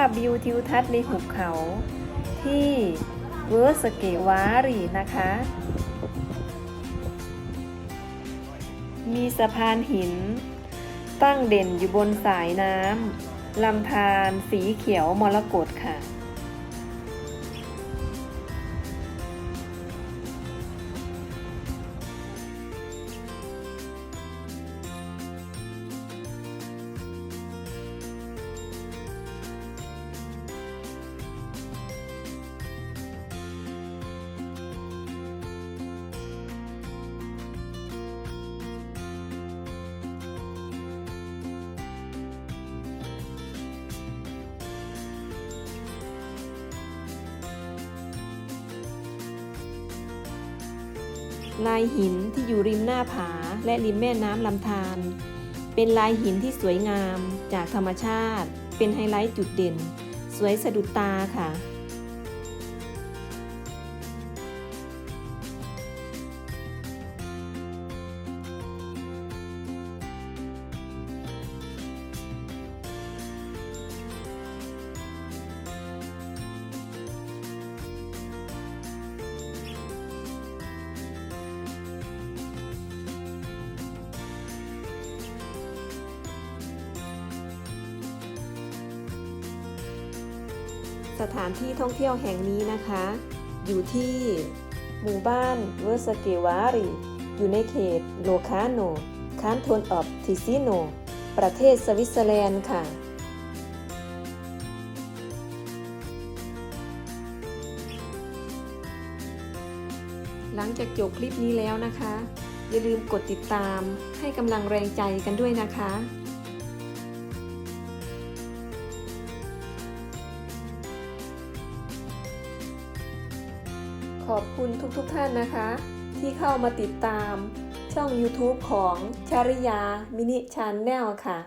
าพวิวทิวทัศน์ในหุบเขา ที่เวอร์สเกวารีนะคะ มีสะพานหิน ตั้งเด่นอยู่บนสายน้ำลำธารสีเขียวมรกตค่ะ ลายหินที่อยู่ริมหน้าผาและริมแม่น้ำลำธารเป็นลายหินที่สวยงามจากธรรมชาติ เป็นไฮไลท์จุดเด่น สวยสะดุดตาค่ะ สถานที่ท่องเที่ยวแห่งนี้นะคะ อยู่ที่หมู่บ้านเวอร์สเกวารีอยู่ในเขตโลคาโนคานโทนออฟทิซิโน ประเทศสวิตเซอร์แลนด์ค่ะ หลังจากจบคลิปนี้แล้วนะคะ อย่าลืมกดติดตามให้กำลังแรงใจกันด้วยนะคะ อบคุณทุกๆทท่านนะคะ ที่เข้ามาติดตามช่อง YouTube ของชาริยามินิชานแนลค่ะ